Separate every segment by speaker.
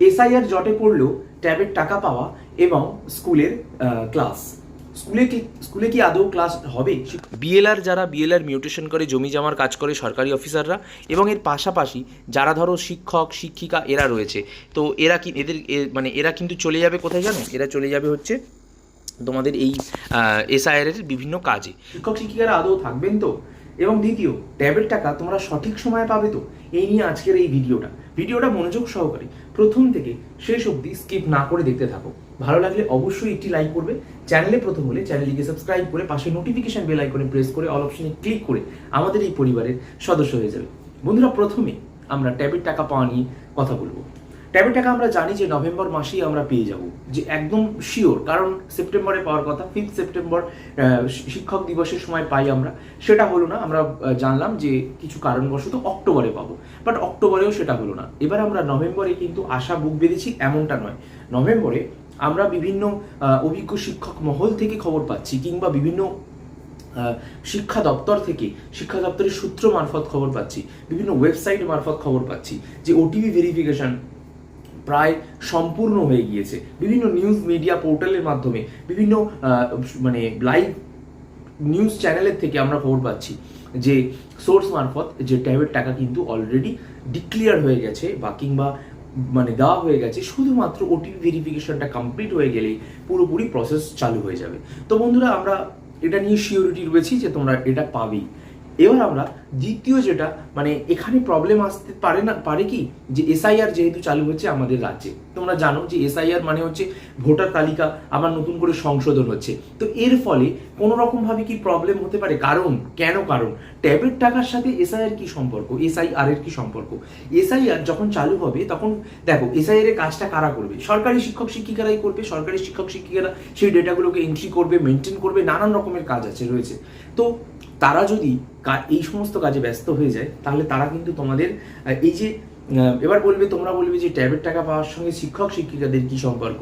Speaker 1: SIR জটে পড়লেও ট্যাবের টাকা পাওয়া এবং স্কুলের ক্লাস স্কুলে কি স্কুলে কি আদৌ ক্লাস হবে?
Speaker 2: বিএলআর যারা বিএলআর মিউটেশন করে জমি জমার কাজ করে সরকারি অফিসাররা এবং এর পাশাপাশি যারা ধরো শিক্ষক শিক্ষিকা এরা রয়েছে। তো এরা কি এদের এ- মানে এরা কিন্তু চলে যাবে কোথায় জানো? এরা চলে যাবে হচ্ছে তোমাদের এই এসআইআর এর বিভিন্ন কাজে।
Speaker 1: শিক্ষক শিক্ষিকারা আদৌ থাকবেন তো? এবং দ্বিতীয় ট্যাবের টাকা তোমরা সঠিক সময়ে পাবে তো? এই নিয়ে আজকের এই ভিডিওটা ভিডিওটা মনোযোগ সহকারে প্রথম থেকে শেষ অবধি স্কিপ না করে দেখতে থাকো। ভালো লাগলে অবশ্যই একটি লাইক করবে। চ্যানেলে প্রথম হলে চ্যানেলটিকে সাবস্ক্রাইব করে পাশে নোটিফিকেশন বেল আইকনে প্রেস করে অল অপশনে ক্লিক করে আমাদের এই পরিবারের সদস্য হয়ে যাবে। বন্ধুরা, প্রথমে আমরা ট্যাবের টাকা পাওয়া নিয়ে কথা বলব। ট্যাবের টাকা আমরা জানি যে নভেম্বর মাসেই আমরা পেয়ে যাব, যে একদম শিওর কারণ সেপ্টেম্বরে পাওয়ার কথা ফিফথ সেপ্টেম্বর শিক্ষক দিবসের সময় পাই আমরা। সেটা হলো না, আমরা জানলাম যে কিছু কারণবশত অক্টোবরে পাবো বাট অক্টোবরেও সেটা হলো না। এবার আমরা নভেম্বরে কিন্তু আশা বুক বেঁধেছি, এমনটা নয়। নভেম্বরে আমরা বিভিন্ন অভিজ্ঞ শিক্ষক মহল থেকে খবর পাচ্ছি, কিংবা বিভিন্ন শিক্ষা দপ্তর থেকে, শিক্ষা দপ্তরের সূত্র মারফত খবর পাচ্ছি, বিভিন্ন ওয়েবসাইট মারফত খবর পাচ্ছি, যে ওটিপি ভেরিফিকেশন প্রায় সম্পূর্ণ হয়ে গিয়েছে। বিভিন্ন নিউজ মিডিয়া পোর্টালের মাধ্যমে, বিভিন্ন মানে লাইভ নিউজ চ্যানেলের থেকে আমরা খবর পাচ্ছি যে সোর্স মারফত যে ট্যাবের টাকা কিন্তু অলরেডি ডিক্লিয়ার হয়ে গেছে বা কিংবা মানে দেওয়া হয়ে গেছে, শুধুমাত্র ওটিপি ভেরিফিকেশনটা কমপ্লিট হয়ে গেলেই পুরোপুরি প্রসেস চালু হয়ে যাবে। তো বন্ধুরা, আমরা এটা নিয়ে শিওরিটি রয়েছি যে তোমরা এটা পাবেই। এবার আমরা দ্বিতীয় যেটা মানে এখানে প্রবলেম আসতে পারে না, পারে কি? যে এসআইআর যেহেতু চালু হচ্ছে আমাদের রাজ্যে। তোমরা জানো যে এসআইআর মানে হচ্ছে ভোটার তালিকা, আবার নতুন করে সংশোধন হচ্ছে। তো এর ফলে কোনো রকম ভাবে কি প্রবলেম হতে পারে? কারণ, কেন কারণ? ট্যাবের টাকার সাথে এসআইআর কি সম্পর্ক? এসআইআর এর কি সম্পর্ক? এসআইআর যখন চালু হবে, তখন দেখো এসআইআর এর কাজটা কারা করবে? সরকারি শিক্ষক শিক্ষিকারাই করবে, সরকারি শিক্ষক শিক্ষিকারা সেই ডেটাগুলোকে এন্ট্রি করবে মেনটেন করবে, নানান রকমের কাজ আছে, রয়েছে। তো তারা যদি এই সমস্ত কাজে ব্যস্ত হয়ে যায়, তাহলে তারা কিন্তু তোমাদের এই যে এবার বলবে, তোমরা বলবে যে ট্যাবের টাকা পাওয়ার সঙ্গে শিক্ষক শিক্ষিকাদের কি সম্পর্ক?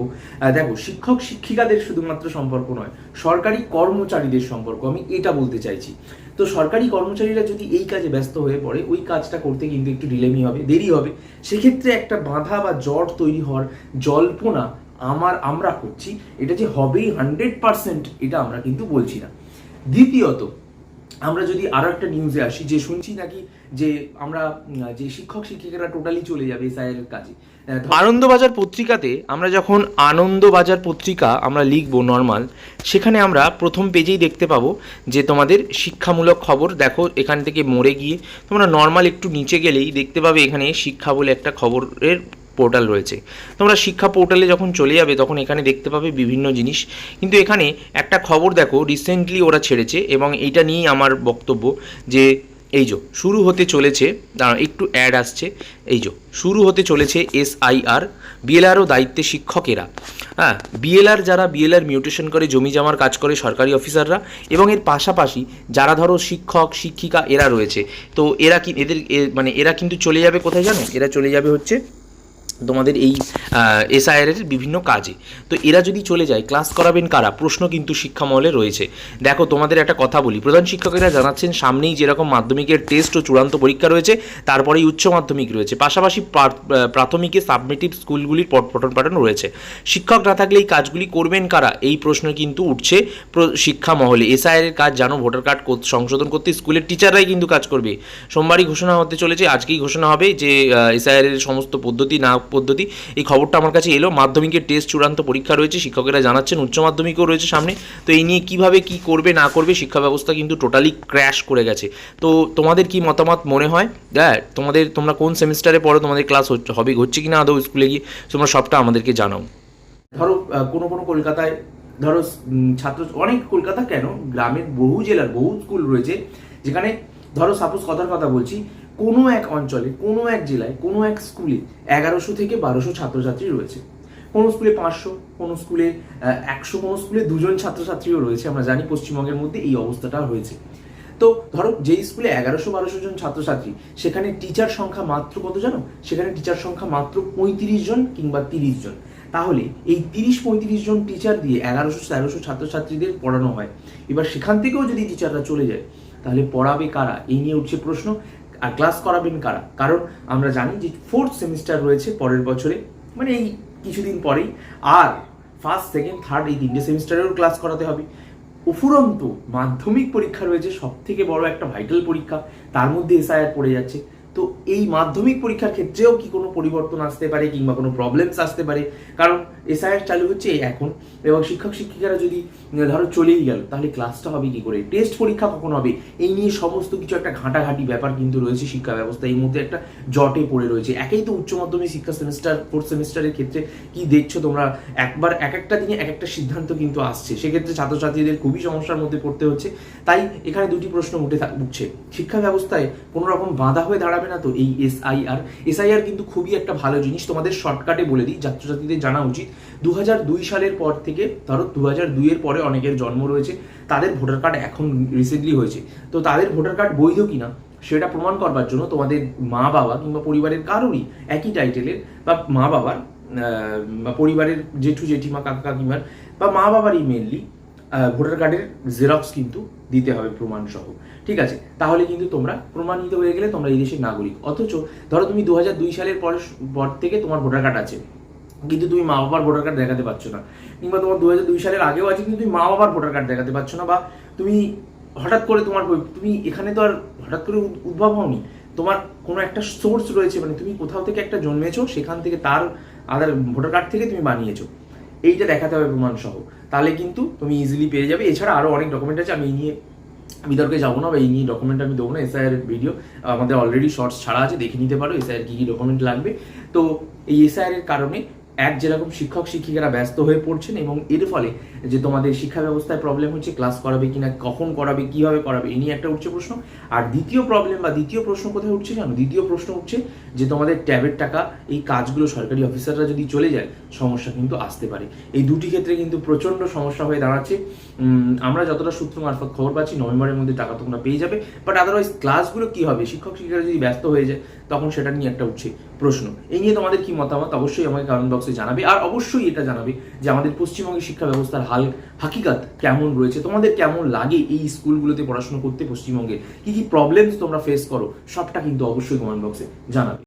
Speaker 1: দেখো, শিক্ষক শিক্ষিকাদের শুধুমাত্র সম্পর্ক নয়, সরকারি কর্মচারীদের সম্পর্ক, আমি এটা বলতে চাইছি। তো সরকারি কর্মচারীরা যদি এই কাজে ব্যস্ত হয়ে পড়ে, ওই কাজটা করতে কিন্তু একটু ডিলেমি হবে, দেরি হবে। সেক্ষেত্রে একটা বাধা বা জট তৈরি হওয়ার জল্পনা আমার, আমরা করছি, এটা যে হবেই হান্ড্রেড পার্সেন্ট এটা আমরা কিন্তু বলছি না। দ্বিতীয়ত আমরা যদি আরও একটা নিউজে আসি, যে শুনছি নাকি যে আমরা, যে শিক্ষক, শিক্ষিকারা টোটালি চলে যাবে এসআইআর এর কাজে।
Speaker 2: আনন্দবাজার পত্রিকাতে আমরা যখন আনন্দবাজার পত্রিকা আমরা লিখব নর্মাল সেখানে আমরা প্রথম পেজেই দেখতে পাবো যে তোমাদের শিক্ষামূলক খবর, দেখো এখান থেকে মরে গিয়ে তোমরা নর্মাল একটু নিচে গেলেই দেখতে পাবে এখানে শিক্ষা বলে একটা খবরের পোর্টাল রয়েছে। তোমরা শিক্ষা পোর্টালে যখন চলে যাবে, তখন এখানে দেখতে পাবে বিভিন্ন জিনিস। কিন্তু এখানে একটা খবর দেখো রিসেন্টলি ওরা ছেড়েছে এবং এইটা নিয়েই আমার বক্তব্য যে, এই যো, শুরু হতে চলেছে দাঁড়াও একটু অ্যাড আসছে, এই যো, শুরু হতে চলেছে এসআইআর বিএলআরও দায়িত্বে শিক্ষকেরা। হ্যাঁ বিএলআর যারা বিএলআর মিউটেশন করে, জমি জমার কাজ করে সরকারি অফিসাররা এবং এর পাশাপাশি যারা ধরো শিক্ষক, শিক্ষিকা, এরা রয়েছে। তো এরা কি, এদের মানে এরা কিন্তু চলে যাবে কোথায় জানো? এরা চলে যাবে হচ্ছে তোমাদের এই এসআইআর এর বিভিন্ন কাজে। তো এরা যদি চলে যায় ক্লাস করাবেন কারা? প্রশ্ন কিন্তু শিক্ষামহলে রয়েছে। দেখো, তোমাদের একটা কথা বলি। প্রধান শিক্ষকেরা জানাচ্ছেন, সামনেই যেরকম মাধ্যমিকের টেস্ট ও চূড়ান্ত পরীক্ষা রয়েছে, তারপরেই উচ্চ মাধ্যমিক রয়েছে। পাশাপাশি প্রাথমিকে সাবমিটিভ স্কুলগুলির পট- পঠন রয়েছে। শিক্ষক না থাকলে এই কাজগুলি করবেন কারা? এই প্রশ্ন কিন্তু উঠছে শিক্ষা মহলে এসআইআর এর কাজ জানো, ভোটার কার্ড কর- সংশোধন করতে স্কুলের টিচাররাই কিন্তু কাজ করবে। সোমবারই ঘোষণা হতে চলেছে, আজকেই ঘোষণা হবে যে এসআইআর এর সমস্ত পদ্ধতি না পদ্ধতি। এই খবরটা আমার কাছে এলো। মাধ্যমিকের টেস্ট চূড়ান্ত পরীক্ষা রয়েছে, শিক্ষকেরা জানাচ্ছেন উচ্চ মাধ্যমিকও রয়েছে সামনে। তো এই নিয়ে কীভাবে, কি করবে, না করবে শিক্ষা ব্যবস্থা কিন্তু টোটালি ক্র্যাশ করে গেছে। তো তোমাদের কি মতামত মনে হয়? হ্যাঁ তোমাদের, তোমরা কোন সেমিস্টারে পড়ো? তোমাদের ক্লাস হচ্ছে, হবে, হচ্ছে কি না আদৌ স্কুলে গিয়ে? তোমরা সবটা আমাদেরকে জানাও।
Speaker 1: ধরো কোনো কোনো কলকাতায়, ধরো ছাত্র, অনেক কলকাতা কেন? গ্রামের বহু জেলার বহু স্কুল রয়েছে, যেখানে, ধরো সাপোজ কথার কথা বলছি কোনো এক অঞ্চলে, কোনো এক জেলায়, কোনো এক স্কুলে এগারোশো থেকে বারোশো ছাত্রছাত্রী রয়েছে। কোনো স্কুলে পাঁচশো, কোনো স্কুলে একশো, কোনো স্কুলে দুজন ছাত্রছাত্রীও রয়েছে। আমরা জানি পশ্চিমবঙ্গের মধ্যে এই অবস্থাটা হয়েছে। তো ধরো যেই স্কুলে এগারোশো বারোশো জন ছাত্রছাত্রী, সেখানে টিচার সংখ্যা মাত্র কত জানো? সেখানে টিচার সংখ্যা মাত্র পঁয়ত্রিশ জন কিংবা তিরিশ জন। তাহলে এই তিরিশ, পঁয়ত্রিশ জন টিচার দিয়ে এগারোশো, তেরোশো ছাত্রছাত্রীদের পড়ানো হয়। এবার সেখান থেকেও যদি টিচাররা চলে যায়, তাহলে পড়াবে কারা? এই নিয়ে উঠছে প্রশ্ন। আর ক্লাস করাবেন কারা? কারণ আমরা জানি যে ফোর্থ সেমিস্টার রয়েছে পরের বছরে মানে এই কিছুদিন পরেই। আর ফার্স্ট সেকেন্ড থার্ড এই তিনটে সেমিস্টারেও ক্লাস করাতে হবে। উপরন্ত, মাধ্যমিক পরীক্ষা রয়েছে সব থেকে বড় একটা ভাইটাল পরীক্ষা। তার মধ্যে এসআইআর পড়ে যাচ্ছে। তো এই মাধ্যমিক পরীক্ষার ক্ষেত্রেও কি কোনো পরিবর্তন আসতে পারে কিংবা কোনো প্রবলেমস আসতে পারে? কারণ এসআইআর চালু হচ্ছে এখন এবং শিক্ষক শিক্ষিকারা যদি ধরো চলেই গেল, তাহলে ক্লাসটা হবে কি করে? টেস্ট পরীক্ষা কখন হবে? এই নিয়ে সমস্ত কিছু একটা ঘাঁটাঘাঁটি ব্যাপার কিন্তু রয়েছে শিক্ষা ব্যবস্থা। এই মুহূর্তে একটা জটে পড়ে রয়েছে। একেই তো উচ্চ মাধ্যমিক শিক্ষা সেমিস্টার ফোর্থ সেমিস্টারের ক্ষেত্রে কি দেখছ তোমরা? একবার এক একটা দিনে এক একটা সিদ্ধান্ত কিন্তু আসছে। সেক্ষেত্রে ছাত্রছাত্রীদের খুবই সমস্যার মধ্যে পড়তে হচ্ছে। তাই এখানে দুটি প্রশ্ন উঠে উঠছে। শিক্ষা ব্যবস্থায় কোনো রকম বাধা হয়ে দাঁড়াবে না তো এই এসআইআর এসআইআর কিন্তু খুবই একটা ভালো জিনিস, তোমাদের শর্টকাটে বলে দিই, ছাত্রছাত্রীদের জানা উচিত। দু সালের পর থেকে, ধরো দু হাজার পরে অনেকের জন্ম রয়েছে, তাদের ভোটার কার্ড এখন রিসেন্টলি হয়েছে। তো তাদের ভোটার কার্ড বৈধ কিনা, সেটা প্রমাণ করবার জন্য তোমাদের মা বাবা কিংবা পরিবারের কারোরই একই টাইটেলের বা মা বাবার পরিবারের জেঠু, জেঠিমা, কাকা, কাকিমার, বা মা বাবারই মেনলি ভোটার কার্ডের জেরক্স কিন্তু দিতে হবে প্রমাণ সহ ঠিক আছে? তাহলে কিন্তু তোমরা প্রমাণিত হয়ে গেলে তোমরা এই দেশের নাগরিক। অথচ ধরো তুমি দু সালের পর পর থেকে তোমার ভোটার কার্ড আছে, কিন্তু তুমি মা বাবার ভোটার কার্ড দেখাতে পারছ না। কিংবা তোমার দু দুই সালের আগেও আছে, কিন্তু তুমি মা বাবার ভোটার কার্ড দেখাতে পারছ না বা তুমি হঠাৎ করে তোমার তুমি এখানে তো আর হঠাৎ করে উদ্ভব হওনি। তোমার কোনো একটা সোর্স রয়েছে মানে তুমি কোথাও থেকে একটা জন্মেছো, সেখান থেকে তার আধার, ভোটার কার্ড থেকে তুমি বানিয়েছো। এইটা দেখাতে হবে প্রমাণ সহ। তাহলে কিন্তু তুমি ইজিলি পেয়ে যাবে। এছাড়া আরও অনেক ডকুমেন্ট আছে, আমি এই নিয়ে বিতর্কে যাব না বা এই নিয়ে ডকুমেন্ট আমি দেবো না এসআইআর ভিডিও আমাদের অলরেডি শর্টস ছাড়া আছে, দেখে নিতে পারো এসআইআর কী কী ডকুমেন্ট লাগবে। তো এই এসআইআর এর কারণে এক যেরকম শিক্ষক, শিক্ষিকারা ব্যস্ত হয়ে পড়ছেন এবং এর ফলে যে তোমাদের শিক্ষা ব্যবস্থায় প্রবলেম হচ্ছে ক্লাস করাবে কিনা, কখন করাবে, কীভাবে করাবে এই নিয়ে একটা উঠছে প্রশ্ন। আর দ্বিতীয় প্রবলেম বা দ্বিতীয় প্রশ্ন কোথায় উঠছে জানো? দ্বিতীয় প্রশ্ন উঠছে যে তোমাদের ট্যাবের টাকা, এই কাজগুলো সরকারি অফিসাররা যদি চলে যায়, সমস্যা কিন্তু আসতে পারে। এই দুটি ক্ষেত্রে কিন্তু প্রচণ্ড সমস্যা হয়ে দাঁড়াচ্ছে। আমরা যতটা সূত্র মারফত খবর পাচ্ছি, নভেম্বরের মধ্যে টাকা তোমরা পেয়ে যাবে। বাট আদারওয়াইজ ক্লাসগুলো কি হবে? শিক্ষক, শিক্ষিকারা যদি ব্যস্ত হয়ে যায় তখন সেটা নিয়ে একটা উঠছে প্রশ্ন। এই নিয়ে তোমাদের কি মতামত? অবশ্যই আমাকে কমেন্ট বক্সে জানাবে। আর অবশ্যই এটা জানাবে যে আমাদের পশ্চিমবঙ্গের শিক্ষা ব্যবস্থার হাল, হাকিকাত কেমন রয়েছে? তোমাদের কেমন লাগে এই স্কুলগুলোতে পড়াশোনা করতে পশ্চিমবঙ্গে? কি কি প্রবলেমস তোমরা ফেস করো? সবটা কিন্তু অবশ্যই কমেন্ট বক্সে জানাবে।